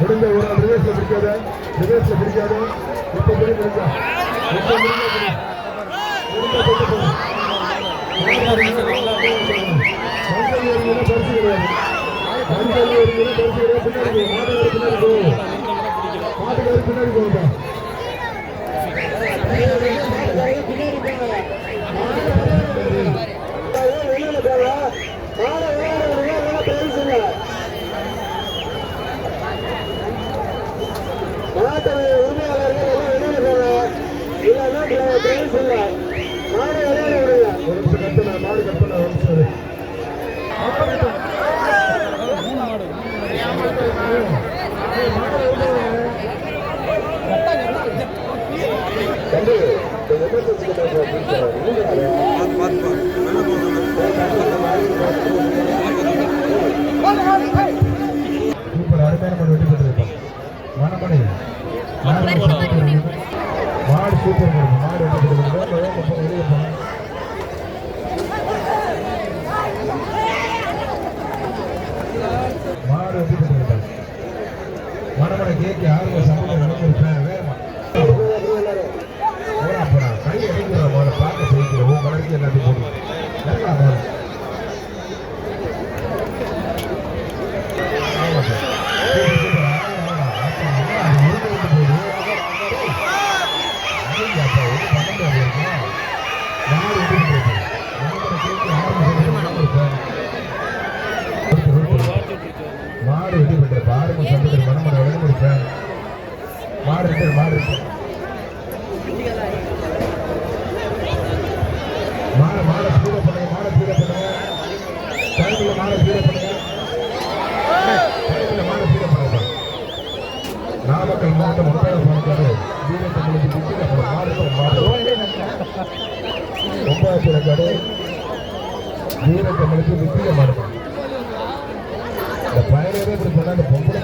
முடிஞ்ச ஒரு ரிவேஸ்ல பிடிக்காத? ரிவேஸ்ல பிடிக்காத? இப்ப முடி முடிஞ்சா? இப்ப முடிஞ்சா பிடி. முடிஞ்சா இல்லைன்னா பிரைஸ் இல்லை மாடு மனமடை கேட்க ஆர்வம் சம்பளம் நடந்திருப்பேன் வேகமா போடா போடா கை அடிக்கிற மாடு பார்க்க செய்கிற உன் கலருக்கு எல்லாத்தையும் போடுவோம் மாடு வெட்டி போட்டு ஆரம்ப சமயத்தில் மனமட விளங்க இருப்பேன் மாடு இருக்கு மாடு இருக்கு. மாடு மாடு ஸ்பீட பண்ணுங்க மாடு ஸ்பீட பண்ணுங்க. டைம்ல மாடு ஸ்பீட பண்ணுங்க. பண்ணுங்க. நாமக்கல் மாவட்டம் ஒன்பதாவது மாவட்டத்தில் வீரத்தங்களுக்கு மாடு மாடு மாடு debe